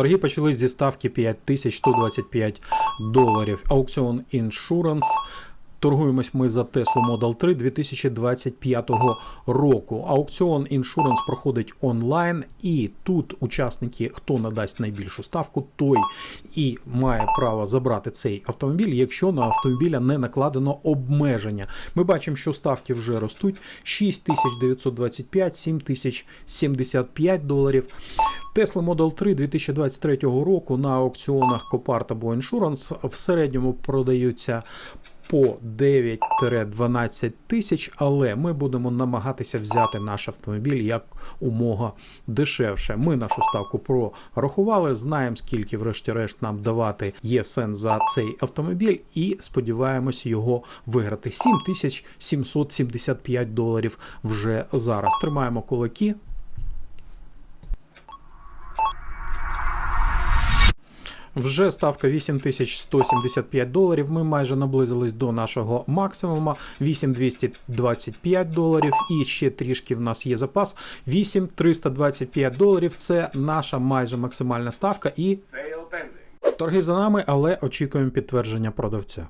Торги почались зі ставки 5125 доларів. Аукціон Insurance. Торгуємось ми за Tesla Model 3 2025 року. Аукціон Insurance проходить онлайн, і тут учасники, хто надасть найбільшу ставку, той і має право забрати цей автомобіль, якщо на автомобіля не накладено обмеження. Ми бачимо, що ставки вже ростуть: 6925, 7075 доларів. Tesla Model 3 2023 року на аукціонах Copart або Insurance в середньому продаються по 9-12 тисяч, але ми будемо намагатися взяти наш автомобіль як умога дешевше. Ми нашу ставку прорахували, знаємо, скільки, врешті-решт, нам давати є сенс за цей автомобіль, і сподіваємось його виграти. 7775 доларів вже зараз. Тримаємо кулаки. Вже ставка 8175 доларів. Ми майже наблизились до нашого максимума 8225 доларів. І ще трішки в нас є запас. 8325 доларів. Це наша майже максимальна ставка. І торги за нами, але очікуємо підтвердження продавця.